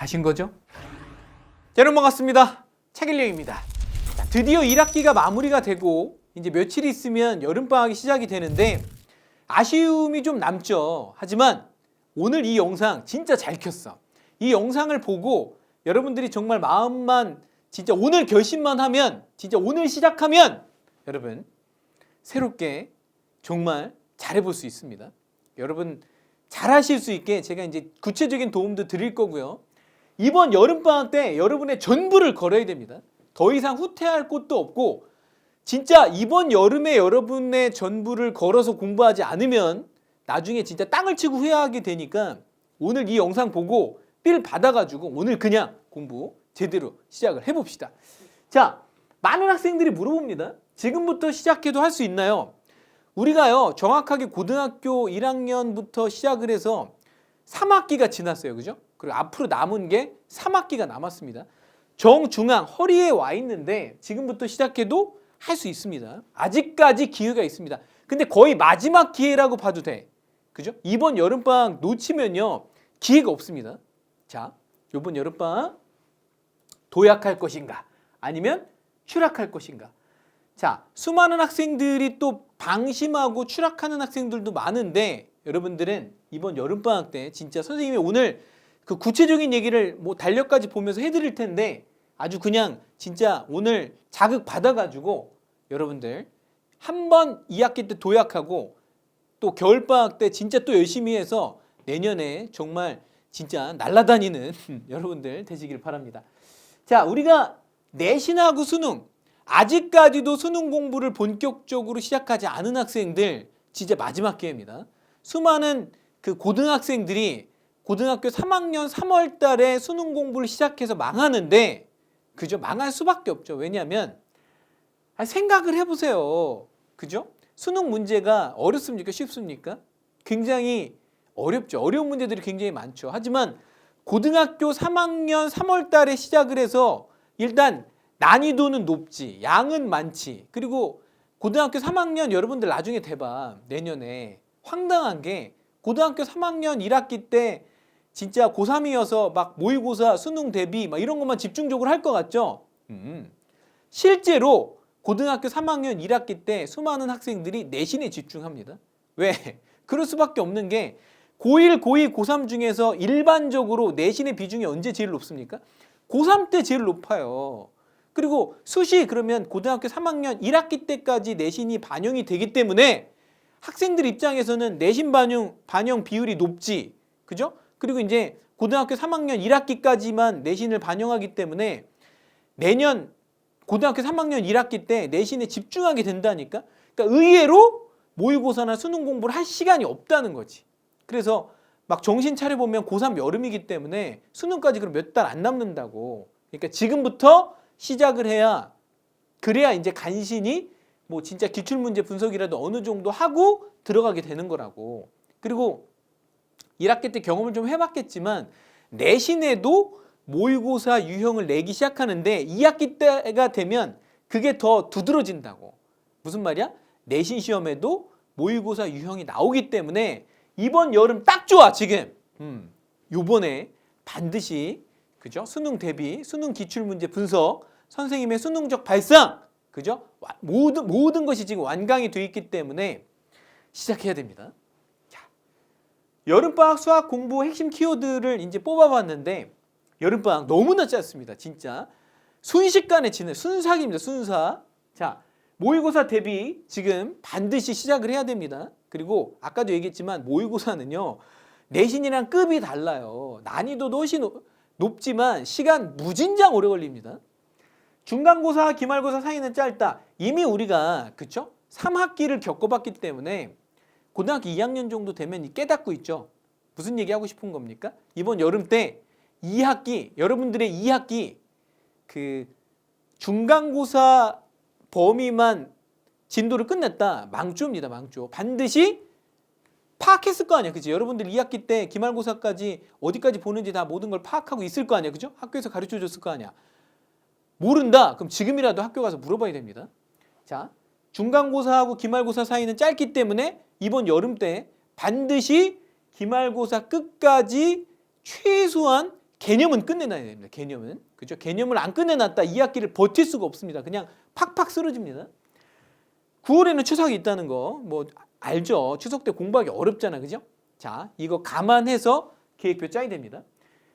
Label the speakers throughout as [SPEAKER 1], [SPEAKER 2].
[SPEAKER 1] 하신 거죠? 자, 여러분 반갑습니다. 책일령입니다. 자, 드디어 1학기가 마무리가 되고 이제 며칠 있으면 여름방학이 시작이 되는데 아쉬움이 좀 남죠. 하지만 오늘 이 영상 진짜 잘 켰어. 이 영상을 보고 여러분들이 정말 마음만 진짜 오늘 결심만 하면 진짜 오늘 시작하면 여러분 새롭게 정말 잘해볼 수 있습니다. 여러분 잘하실 수 있게 제가 이제 구체적인 도움도 드릴 거고요. 이번 여름방학 때 여러분의 전부를 걸어야 됩니다. 더 이상 후퇴할 곳도 없고 진짜 이번 여름에 여러분의 전부를 걸어서 공부하지 않으면 나중에 진짜 땅을 치고 후회하게 되니까 오늘 이 영상 보고 삘 받아가지고 오늘 그냥 공부 제대로 시작을 해봅시다. 자, 많은 학생들이 물어봅니다. 지금부터 시작해도 할 수 있나요? 우리가요 정확하게 고등학교 1학년부터 시작을 해서 3학기가 지났어요. 그죠? 그리고 앞으로 남은 게 3학기가 남았습니다. 정중앙 허리에 와 있는데 지금부터 시작해도 할 수 있습니다. 아직까지 기회가 있습니다. 근데 거의 마지막 기회라고 봐도 돼. 그죠? 이번 여름방학 놓치면요. 기회가 없습니다. 자, 이번 여름방학 도약할 것인가? 아니면 추락할 것인가? 자, 수많은 학생들이 또 방심하고 추락하는 학생들도 많은데 여러분들은 이번 여름방학 때 진짜 선생님이 오늘 그 구체적인 얘기를 뭐 달력까지 보면서 해드릴 텐데 아주 그냥 진짜 오늘 자극 받아가지고 여러분들 한 번 2학기 때 도약하고 또 겨울방학 때 진짜 또 열심히 해서 내년에 정말 진짜 날아다니는 여러분들 되시길 바랍니다. 자, 우리가 내신하고 수능 아직까지도 수능 공부를 본격적으로 시작하지 않은 학생들 진짜 마지막 기회입니다. 수많은 그 고등학생들이 고등학교 3학년 3월 달에 수능 공부를 시작해서 망하는데 그죠? 망할 수밖에 없죠. 왜냐하면 아, 생각을 해보세요. 그죠? 수능 문제가 어렵습니까? 쉽습니까? 굉장히 어렵죠. 어려운 문제들이 굉장히 많죠. 하지만 고등학교 3학년 3월 달에 시작을 해서 일단 난이도는 높지, 양은 많지. 그리고 고등학교 3학년 여러분들 나중에 대봐. 내년에 황당한 게 고등학교 3학년 1학기 때 진짜 고3이어서 막 모의고사, 수능 대비 막 이런 것만 집중적으로 할 것 같죠? 음. 실제로 고등학교 3학년 1학기 때 수많은 학생들이 내신에 집중합니다. 왜? 그럴 수밖에 없는 게 고1, 고2, 고3 중에서 일반적으로 내신의 비중이 언제 제일 높습니까? 고3 때 제일 높아요. 그리고 수시 그러면 고등학교 3학년 1학기 때까지 내신이 반영이 되기 때문에 학생들 입장에서는 내신 반영 반영 비율이 높지. 그죠? 그리고 이제 고등학교 3학년 1학기까지만 내신을 반영하기 때문에 내년 고등학교 3학년 1학기 때 내신에 집중하게 된다니까. 그러니까 의외로 모의고사나 수능 공부를 할 시간이 없다는 거지. 그래서 막 정신 차려 보면 고3 여름이기 때문에 수능까지 그럼 몇 달 안 남는다고. 그러니까 지금부터 시작을 해야 그래야 이제 간신히 뭐 진짜 기출 문제 분석이라도 어느 정도 하고 들어가게 되는 거라고. 그리고 1학기 때 경험을 좀 해봤겠지만 내신에도 모의고사 유형을 내기 시작하는데 2학기 때가 되면 그게 더 두드러진다고. 무슨 말이야? 내신 시험에도 모의고사 유형이 나오기 때문에 이번 여름 딱 좋아 지금. 음, 요번에 반드시 그죠? 수능 대비, 수능 기출 문제 분석, 선생님의 수능적 발상, 그죠? 와- 모든 모든 것이 지금 완강이 돼 있기 때문에 시작해야 됩니다. 자, 여름방학 수학 공부 핵심 키워드를 이제 뽑아봤는데 여름방학 너무나 짧습니다. 진짜 순식간에 지는 순삭입니다. 순삭. 자, 모의고사 대비 지금 반드시 시작을 해야 됩니다. 그리고 아까도 얘기했지만 모의고사는요 내신이랑 급이 달라요. 난이도도 훨씬 높- 높지만 시간 무진장 오래 걸립니다. 중간고사, 기말고사 사이는 짧다. 이미 우리가 그쵸? 3학기를 겪어봤기 때문에 고등학교 2학년 정도 되면 깨닫고 있죠. 무슨 얘기하고 싶은 겁니까? 이번 여름 때 2학기 여러분들의 2학기 그 중간고사 범위만 진도를 끝냈다. 망조입니다. 망조. 반드시 파악했을 거 아니야. 그지? 여러분들 2학기 때 기말고사까지 어디까지 보는지 다 모든 걸 파악하고 있을 거 아니야. 그죠? 학교에서 가르쳐 줬을 거 아니야. 모른다. 그럼 지금이라도 학교 가서 물어봐야 됩니다. 자, 중간고사하고 기말고사 사이는 짧기 때문에 이번 여름 때 반드시 기말고사 끝까지 최소한 개념은 끝내놔야 됩니다. 개념은 그죠? 개념을 안 끝내놨다 2학기를 버틸 수가 없습니다. 그냥 팍팍 쓰러집니다. 9월에는 추석이 있다는 거 뭐 알죠? 추석 때 공부하기 어렵잖아, 그죠? 자, 이거 감안해서 계획표 짜야 됩니다.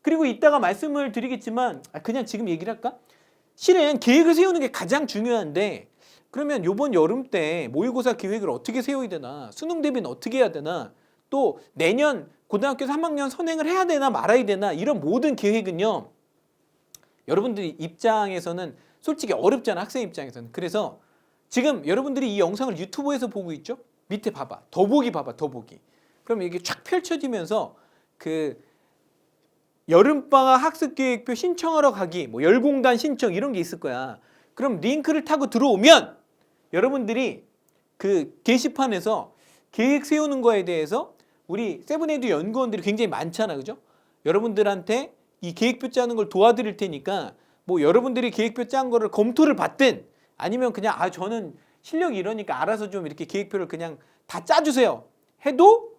[SPEAKER 1] 그리고 이따가 말씀을 드리겠지만 아, 그냥 지금 얘기를 할까? 실은 계획을 세우는 게 가장 중요한데 그러면 요번 여름 때 모의고사 계획을 어떻게 세워야 되나 수능 대비는 어떻게 해야 되나 또 내년 고등학교 3학년 선행을 해야 되나 말아야 되나 이런 모든 계획은요 여러분들이 입장에서는 솔직히 어렵잖아 학생 입장에서는. 그래서 지금 여러분들이 이 영상을 유튜브에서 보고 있죠? 밑에 봐봐. 더보기 봐봐 더보기. 그럼 이게 쫙 펼쳐지면서 그 여름방학 학습계획표 신청하러 가기, 뭐 열공단 신청 이런 게 있을 거야. 그럼 링크를 타고 들어오면 여러분들이 그 게시판에서 계획 세우는 거에 대해서 우리 세븐에이드 연구원들이 굉장히 많잖아, 그죠? 여러분들한테 이 계획표 짜는 걸 도와드릴 테니까 뭐 여러분들이 계획표 짠 거를 검토를 받든 아니면 그냥 아 저는 실력이 이러니까 알아서 좀 이렇게 계획표를 그냥 다 짜주세요 해도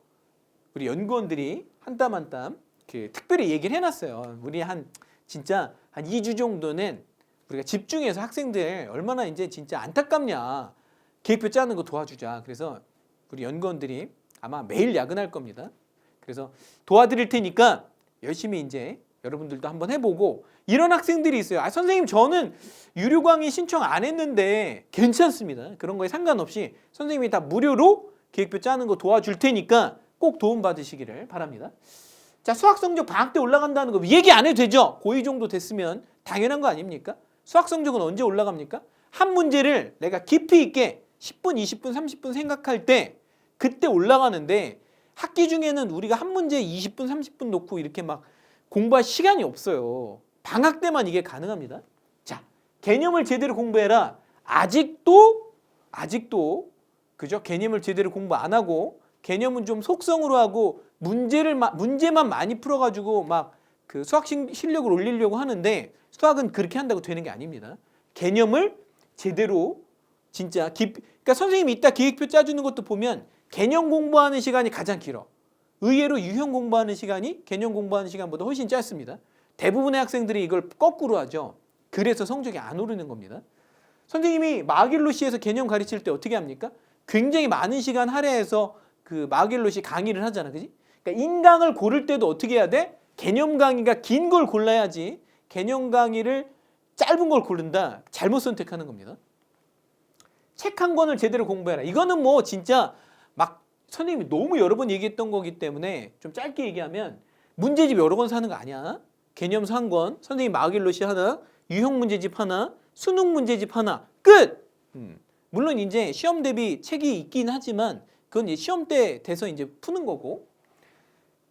[SPEAKER 1] 우리 연구원들이 한 땀 한땀그 특별히 얘기를 해놨어요. 우리 한 진짜 한 2주 정도는 우리가 집중해서 학생들 얼마나 이제 진짜 안타깝냐 계획표 짜는 거 도와주자. 그래서 우리 연구원들이 아마 매일 야근할 겁니다. 그래서 도와드릴 테니까 열심히 이제 여러분들도 한번 해보고 이런 학생들이 있어요. 아 선생님 저는 유료 강의 신청 안 했는데 괜찮습니다. 그런 거에 상관없이 선생님이 다 무료로 계획표 짜는 거 도와줄 테니까 꼭 도움 받으시기를 바랍니다. 자 수학 성적 방학 때 올라간다는 거 얘기 안 해도 되죠. 고2 정도 됐으면 당연한 거 아닙니까? 수학 성적은 언제 올라갑니까? 한 문제를 내가 깊이 있게 10분, 20분, 30분 생각할 때 그때 올라가는데 학기 중에는 우리가 한 문제에 20분, 30분 놓고 이렇게 막 공부할 시간이 없어요. 방학 때만 이게 가능합니다. 자, 개념을 제대로 공부해라. 아직도 아직도 그죠? 개념을 제대로 공부 안 하고 개념은 좀 속성으로 하고 문제를 마- 문제만 많이 풀어 가지고 막 그 수학 실- 실력을 올리려고 하는데 수학은 그렇게 한다고 되는 게 아닙니다. 개념을 제대로 진짜 깊 그러니까 선생님이 이따 계획표 짜주는 것도 보면 개념 공부하는 시간이 가장 길어. 의외로 유형 공부하는 시간이 개념 공부하는 시간보다 훨씬 짧습니다. 대부분의 학생들이 이걸 거꾸로 하죠. 그래서 성적이 안 오르는 겁니다. 선생님이 마길로시에서 개념 가르칠 때 어떻게 합니까? 굉장히 많은 시간 할애해서 그 마길로시 강의를 하잖아, 그지? 그러니까 인강을 고를 때도 어떻게 해야 돼? 개념 강의가 긴 걸 골라야지. 개념 강의를 짧은 걸 고른다. 잘못 선택하는 겁니다. 책 한 권을 제대로 공부해라. 이거는 뭐 진짜 막 선생님이 너무 여러 번 얘기했던 거기 때문에 좀 짧게 얘기하면 문제집 여러 권 사는 거 아니야. 개념서 한 권, 선생님 마길로시 하나, 유형 문제집 하나, 수능 문제집 하나, 끝. 음. 물론 이제 시험 대비 책이 있긴 하지만 그건 이제 시험 때 돼서 이제 푸는 거고.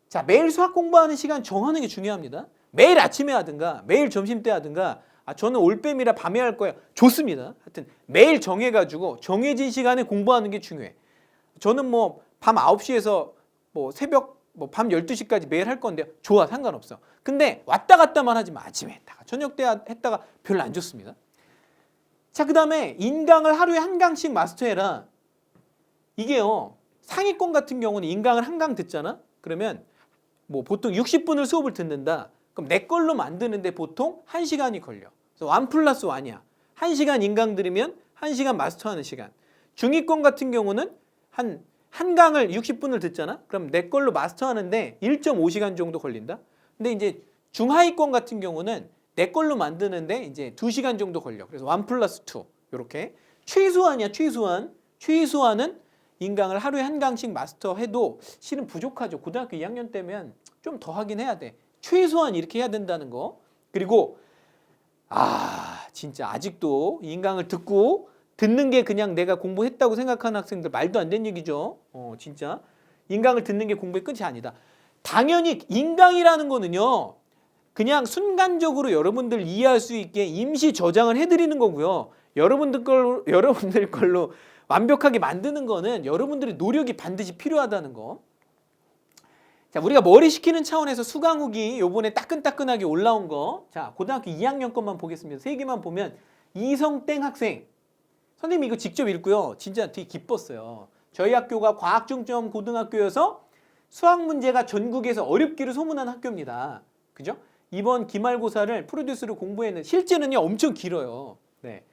[SPEAKER 1] 자 매일 수학 공부하는 시간 정하는 게 중요합니다. 매일 아침에 하든가 매일 점심 때 하든가 아 저는 올빼미라 밤에 할 거야 좋습니다. 하여튼 매일 정해가지고 정해진 시간에 공부하는 게 중요해. 저는 뭐 밤 9시에서 뭐 새벽 뭐 밤 12시까지 매일 할 건데 좋아 상관없어. 근데 왔다 갔다만 하지 마. 아침에 했다가 저녁 때 했다가 별로 안 좋습니다. 자, 그 다음에 인강을 하루에 한 강씩 마스터해라. 이게요. 상위권 같은 경우는 인강을 한 강 듣잖아. 그러면 뭐 보통 60분을 수업을 듣는다. 그럼 내 걸로 만드는데 보통 1시간이 걸려. 그래서 1 플러스 1이야. 1시간 인강 들으면 1시간 마스터하는 시간. 중위권 같은 경우는 한, 한 강을 60분을 듣잖아? 그럼 내 걸로 마스터하는데 1.5시간 정도 걸린다? 근데 이제 중하위권 같은 경우는 내 걸로 만드는데 이제 2시간 정도 걸려. 그래서 1 플러스 2. 이렇게. 최소한이야, 최소한. 최소한은 인강을 하루에 한 강씩 마스터해도 실은 부족하죠. 고등학교 2학년 때면 좀 더 하긴 해야 돼. 최소한 이렇게 해야 된다는 거. 그리고 아 진짜 아직도 인강을 듣고 듣는 게 그냥 내가 공부했다고 생각하는 학생들 말도 안 되는 얘기죠. 어 진짜 인강을 듣는 게 공부의 끝이 아니다. 당연히 인강이라는 거는요. 그냥 순간적으로 여러분들 이해할 수 있게 임시 저장을 해드리는 거고요. 여러분들 걸로 여러분들 걸로 완벽하게 만드는 거는 여러분들의 노력이 반드시 필요하다는 거. 자, 우리가 머리 식히는 차원에서 수강후기 요번에 따끈따끈하게 올라온 거. 자, 고등학교 2학년 것만 보겠습니다. 세 개만 보면 이성땡 학생. 선생님 이거 직접 읽고요. 진짜 되게 기뻤어요. 저희 학교가 과학 중점 고등학교여서 수학 문제가 전국에서 어렵기로 소문난 학교입니다. 그죠? 이번 기말고사를 프로듀스로 공부했는 실제는요 엄청 길어요. 네.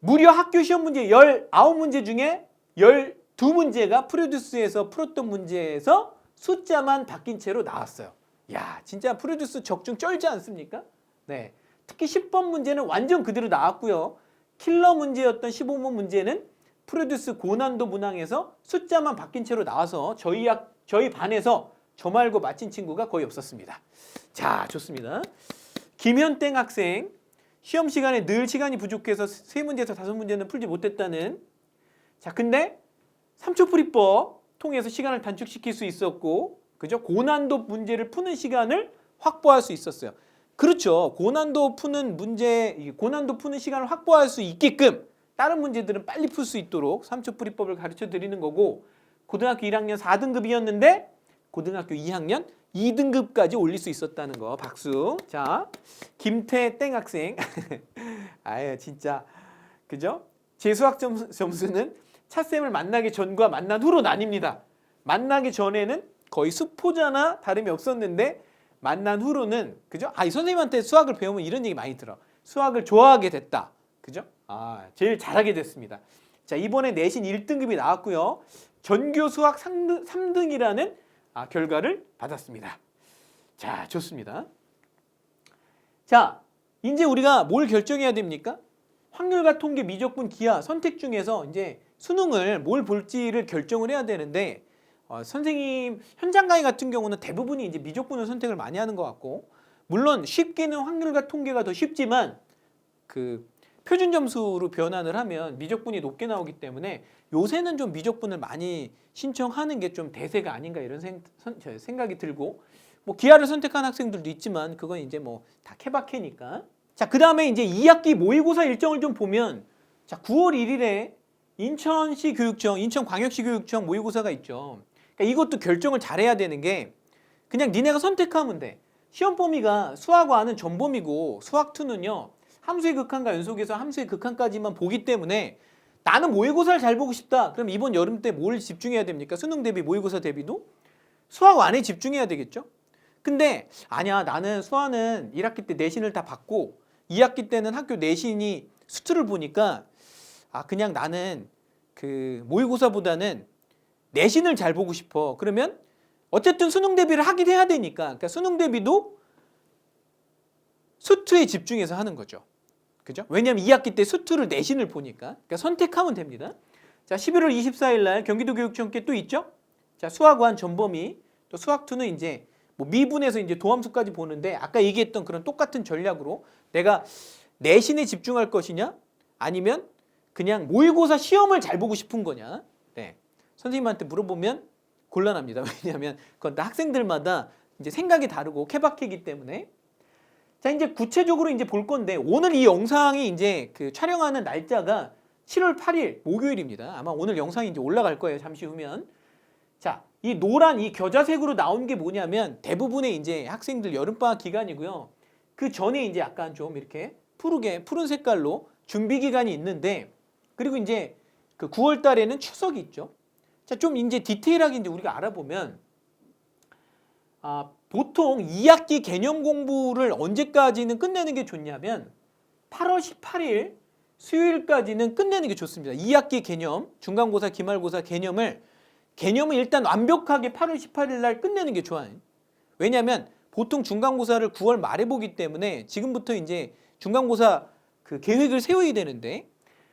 [SPEAKER 1] 무려 학교 시험 문제 19문제 중에 12문제가 프로듀스에서 풀었던 문제에서 숫자만 바뀐 채로 나왔어요. 야, 진짜 프로듀스 적중 쩔지 않습니까? 네. 특히 10번 문제는 완전 그대로 나왔고요. 킬러 문제였던 15번 문제는 프로듀스 고난도 문항에서 숫자만 바뀐 채로 나와서 저희 학 저희 반에서 저 말고 맞힌 친구가 거의 없었습니다. 자, 좋습니다. 김현땡 학생 시험 시간에 늘 시간이 부족해서 세 문제에서 다섯 문제는 풀지 못했다는 자, 근데 삼초 풀이법 통해서 시간을 단축시킬 수 있었고 그죠? 고난도 문제를 푸는 시간을 확보할 수 있었어요. 그렇죠. 고난도 푸는 문제, 이 고난도 푸는 시간을 확보할 수 있게끔 다른 문제들은 빨리 풀 수 있도록 삼초풀이법을 가르쳐 드리는 거고 고등학교 1학년 4등급이었는데 고등학교 2학년 2등급까지 올릴 수 있었다는 거 박수. 자, 김태 땡 학생. 아유 진짜 그죠? 제 수학 점- 점수는 차쌤을 만나기 전과 만난 후로 나뉩니다. 만나기 전에는 거의 수포자나 다름이 없었는데 만난 후로는 그죠? 아, 이 선생님한테 수학을 배우면 이런 얘기 많이 들어. 수학을 좋아하게 됐다. 그죠? 아, 제일 잘하게 됐습니다. 자, 이번에 내신 1등급이 나왔고요. 전교 수학 3등, 3등이라는 아, 결과를 받았습니다. 자, 좋습니다. 자, 이제 우리가 뭘 결정해야 됩니까? 확률과 통계, 미적분, 기하 선택 중에서 이제 수능을 뭘 볼지를 결정을 해야 되는데 어, 선생님 현장 강의 같은 경우는 대부분이 이제 미적분을 선택을 많이 하는 것 같고 물론 쉽게는 확률과 통계가 더 쉽지만 그 표준 점수로 변환을 하면 미적분이 높게 나오기 때문에 요새는 좀 미적분을 많이 신청하는 게 좀 대세가 아닌가 이런 생, 선- 저, 생각이 들고 뭐 기하를 선택한 학생들도 있지만 그건 이제 뭐 다 케바케니까. 자 그 다음에 이제 2학기 모의고사 일정을 좀 보면 자 9월 1일에 인천시 교육청 인천광역시 교육청 모의고사가 있죠 그러니까 이것도 결정을 잘해야 되는 게 그냥 니네가 선택하면 돼 시험 범위가 수학과는 전범위고 수학2는요 함수의 극한과 연속에서 함수의 극한까지만 보기 때문에 나는 모의고사를 잘 보고 싶다. 그럼 이번 여름 때 뭘 집중해야 됩니까? 수능 대비 모의고사 대비도 수학 안에 집중해야 되겠죠? 근데 아니야 나는 수학은 1학기 때 내신을 다 받고 2학기 때는 학교 내신이 수트를 보니까 아 그냥 나는 그 모의고사보다는 내신을 잘 보고 싶어. 그러면 어쨌든 수능 대비를 하긴 해야 되니까 그러니까 수능 대비도 수트에 집중해서 하는 거죠. 그죠? 왜냐하면 2학기 때 수트를 내신을 보니까 그러니까 선택하면 됩니다. 자, 11월 24일 날 경기도 교육청께 또 있죠? 자, 수학원 전범위 또 수학2는 이제 뭐 미분에서 이제 도함수까지 보는데 아까 얘기했던 그런 똑같은 전략으로 내가 내신에 집중할 것이냐 아니면 그냥 모의고사 시험을 잘 보고 싶은 거냐 네. 선생님한테 물어보면 곤란합니다. 왜냐하면 그건 다 학생들마다 이제 생각이 다르고 케바케이기 때문에 자 이제 구체적으로 이제 볼 건데 오늘 이 영상이 이제 그 촬영하는 날짜가 7월 8일 목요일입니다. 아마 오늘 영상이 이제 올라갈 거예요. 잠시 후면. 자, 이 노란 이 겨자색으로 나온 게 뭐냐면 대부분의 이제 학생들 여름방학 기간이고요. 그 전에 이제 약간 좀 이렇게 푸르게 푸른 색깔로 준비 기간이 있는데 그리고 이제 그 9월 달에는 추석이 있죠. 자, 좀 이제 디테일하게 이제 우리가 알아보면 아, 보통 2학기 개념 공부를 언제까지는 끝내는 게 좋냐면 8월 18일 수요일까지는 끝내는 게 좋습니다. 2학기 개념, 중간고사, 기말고사 개념을 개념을 일단 완벽하게 8월 18일 날 끝내는 게 좋아요. 왜냐하면 보통 중간고사를 9월 말에 보기 때문에 지금부터 이제 중간고사 그 계획을 세워야 되는데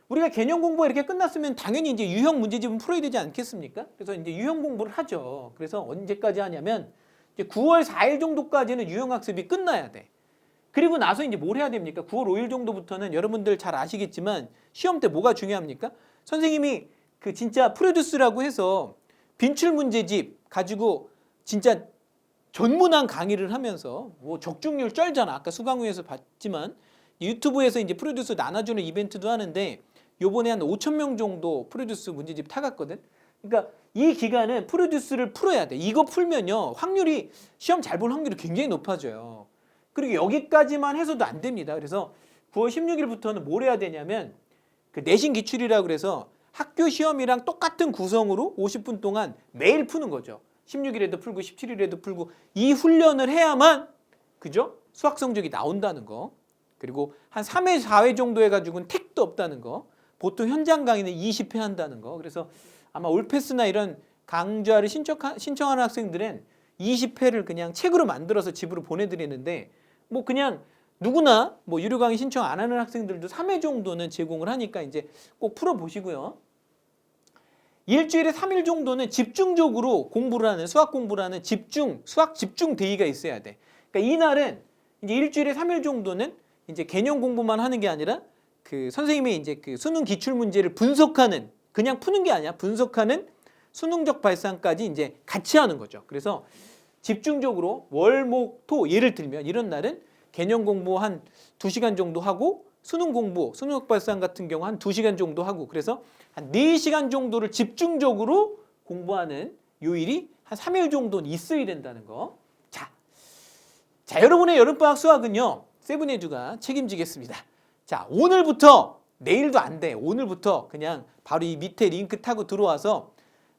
[SPEAKER 1] 우리가 개념 공부가 이렇게 끝났으면 당연히 이제 유형 문제집은 풀어야 되지 않겠습니까? 그래서 이제 유형 공부를 하죠. 그래서 언제까지 하냐면 이제 9월 4일 정도까지는 유형 학습이 끝나야 돼. 그리고 나서 이제 뭘 해야 됩니까? 9월 5일 정도부터는 여러분들 잘 아시겠지만 시험 때 뭐가 중요합니까? 선생님이 그 진짜 프로듀스라고 해서 빈출 문제집 가지고 진짜 전문한 강의를 하면서 뭐 적중률 쩔잖아. 아까 수강후에서 봤지만 유튜브에서 이제 프로듀스 나눠주는 이벤트도 하는데 요번에 한 5천 명 정도 프로듀스 문제집 타갔거든. 그러니까 이 기간은 프로듀스를 풀어야 돼. 이거 풀면요 확률이 시험 잘 볼 확률이 굉장히 높아져요. 그리고 여기까지만 해서도 안 됩니다. 그래서 9월 16일부터는 뭘 해야 되냐면 그 내신 기출이라 그래서 학교 시험이랑 똑같은 구성으로 50분 동안 매일 푸는 거죠. 16일에도 풀고 17일에도 풀고 이 훈련을 해야만 그죠? 수학 성적이 나온다는 거. 그리고 한 3회, 4회 정도 해가지고는 택도 없다는 거. 보통 현장 강의는 20회 한다는 거. 그래서 아마 올패스나 이런 강좌를 신청, 신청 하는 학생들은 20회를 그냥 책으로 만들어서 집으로 보내드리는데 뭐 그냥 누구나 뭐 유료 강의 신청 안 하는 학생들도 3회 정도는 제공을 하니까 이제 꼭 풀어보시고요. 일주일에 3일 정도는 집중적으로 공부를 하는 수학 공부를 하는 집중 수학 집중 데이가 있어야 돼. 그러니까 이날은 이제 일주일에 3일 정도는 이제 개념 공부만 하는 게 아니라 그 선생님이 이제 그 수능 기출 문제를 분석하는 그냥 푸는 게 아니야. 분석하는 수능적 발상까지 이제 같이 하는 거죠. 그래서 집중적으로 월, 목, 토 예를 들면 이런 날은 개념 공부 한 2시간 정도 하고 수능 공부, 수능적 발상 같은 경우 한 2시간 정도 하고 그래서 한 4시간 정도를 집중적으로 공부하는 요일이 한 3일 정도는 있어야 된다는 거. 자, 자 여러분의 여름방학 수학은요. 세븐에듀가 책임지겠습니다. 자 오늘부터 내일도 안 돼. 오늘부터 그냥 바로 이 밑에 링크 타고 들어와서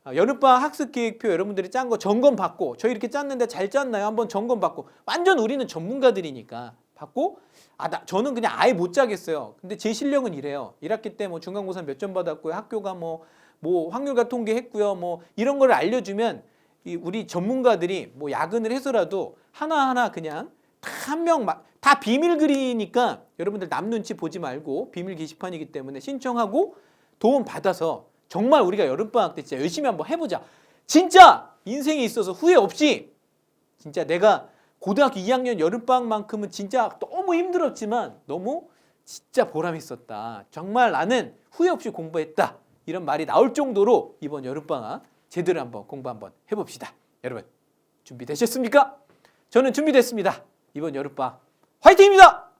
[SPEAKER 1] 어, 여름방학 학습 계획표 여러분들이 짠 거 점검 받고 저희 이렇게 짰는데 잘 짰나요? 한번 점검 받고 완전 우리는 전문가들이니까 받고 아 나, 저는 그냥 아예 못 짜겠어요. 근데 제 실력은 이래요. 1학기 때 뭐 중간고사 몇 점 받았고요. 학교가 뭐뭐 확률과 통계했고요. 뭐 이런 걸 알려주면 이 우리 전문가들이 뭐 야근을 해서라도 하나하나 그냥 다 한 명 막 다 비밀 글이니까 여러분들 남 눈치 보지 말고 비밀 게시판이기 때문에 신청하고 도움 받아서 정말 우리가 여름방학 때 진짜 열심히 한번 해보자. 진짜 인생에 있어서 후회 없이 진짜 내가 고등학교 2학년 여름방학만큼은 진짜 너무 힘들었지만 너무 진짜 보람 있었다. 정말 나는 후회 없이 공부했다. 이런 말이 나올 정도로 이번 여름방학 제대로 한번 공부 한번 해봅시다. 여러분 준비되셨습니까? 저는 준비됐습니다. 이번 여름방학 화이팅입니다!